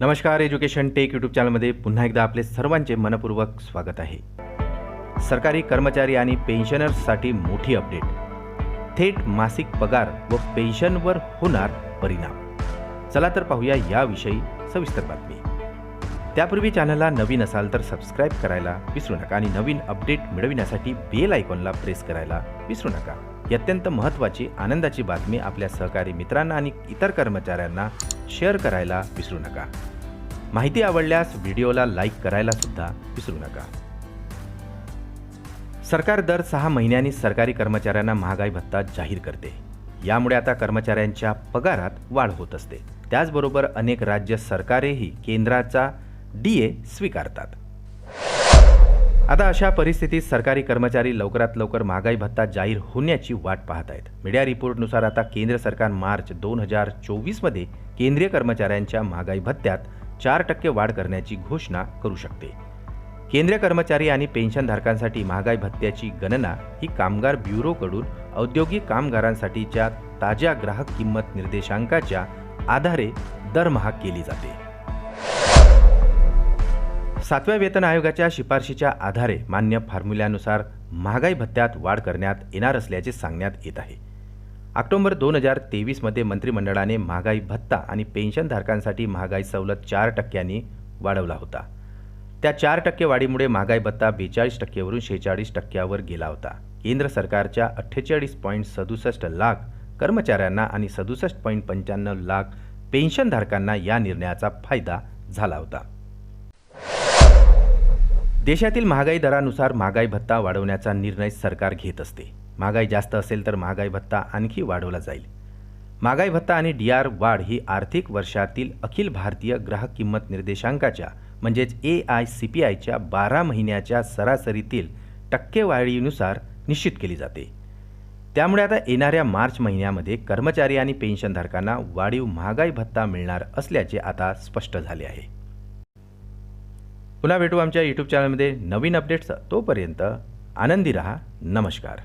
नमस्कार education take YouTube चॅनलमध्ये पुन्हा एकदा आपले सर्वांचे मनपूर्वक स्वागत आहे. सरकारी कर्मचारी आणि पेन्शनर्ससाठी मोठी अपडेट. थेट मासिक पगार व पेन्शनवर होणार परिणाम. चला तर पाहूया याविषयी सविस्तर बातमी. त्यापूर्वी चॅनलला नवीन असाल तर सबस्क्राईब करायला विसरू नका आणि नवीन अपडेट मिळविण्यासाठी बेल आयकॉनला प्रेस करायला विसरू नका. ही अत्यंत महत्त्वाची आनंदाची बातमी आपल्या सहकारी मित्रांना आणि इतर कर्मचाऱ्यांना शेअर करायला विसरू नका. माहिती आवडल्यास व्हिडिओला लाईक करायला सुद्धा विसरू नका. सरकार दर सहा महिन्यांनी सरकारी कर्मचाऱ्यांना महागाई भत्ता जाहीर करते. यामुळे आता कर्मचाऱ्यांच्या पगारात वाढ होत असते. त्याचबरोबर अनेक राज्य सरकारेही केंद्राचा डी ए स्वीकारतात. आता अशा परिस्थितीत सरकारी कर्मचारी लवकरात लवकर महागाई भत्ता जाहीर होण्याची वाट पाहत आहेत. मीडिया रिपोर्टनुसार आता केंद्र सरकार मार्च दोन हजार चोवीसमध्ये केंद्रीय कर्मचाऱ्यांच्या महागाई भत्त्यात चार टक्के वाढ करण्याची घोषणा करू शकते. केंद्रीय कर्मचारी आणि पेन्शनधारकांसाठी महागाई भत्त्याची गणना ही कामगार ब्युरोकडून औद्योगिक कामगारांसाठीच्या ताज्या ग्राहक किंमत निर्देशांकाच्या आधारे दरमहा केली जाते. सातव्या वेतन आयोगाच्या शिफारशीच्या आधारे मान्य फॉर्म्युल्यानुसार महागाई भत्त्यात वाढ करण्यात येणार असल्याचे सांगण्यात येत आहे. ऑक्टोबर दोन हजार तेवीसमध्ये मंत्रिमंडळाने महागाई भत्ता आणि पेन्शनधारकांसाठी महागाई सवलत चार टक्क्यांनी वाढवला होता. त्या चार टक्के वाढीमुळे महागाई भत्ता बेचाळीस टक्केवरून शेहेचाळीस टक्क्यावर गेला होता. केंद्र सरकारच्या अठ्ठेचाळीस पॉईंट सदुसष्ट लाख कर्मचाऱ्यांना आणि सदुसष्ट पॉईंट पंच्याण्णव लाख पेन्शनधारकांना या निर्णयाचा फायदा झाला होता. देशातील महागाई दरानुसार महागाई भत्ता वाढवण्याचा निर्णय सरकार घेत असते. महागाई जास्त असेल तर महागाई भत्ता आणखी वाढवला जाईल. महागाई भत्ता आणि डी आर वाढ ही आर्थिक वर्षातील अखिल भारतीय ग्राहक किंमत निर्देशांकाच्या म्हणजेच ए आय सी पी आयच्या बारा महिन्याच्या सरासरीतील टक्केवाढीनुसार निश्चित केली जाते. त्यामुळे आता येणाऱ्या मार्च महिन्यामध्ये कर्मचारी आणि पेन्शनधारकांना वाढीव महागाई भत्ता मिळणार असल्याचे आता स्पष्ट झाले आहे. पुन्हा भेटू आमच्या यूट्यूब चॅनलमध्ये नवीन अपडेट्स तोपर्यंत आनंदी रहा. नमस्कार.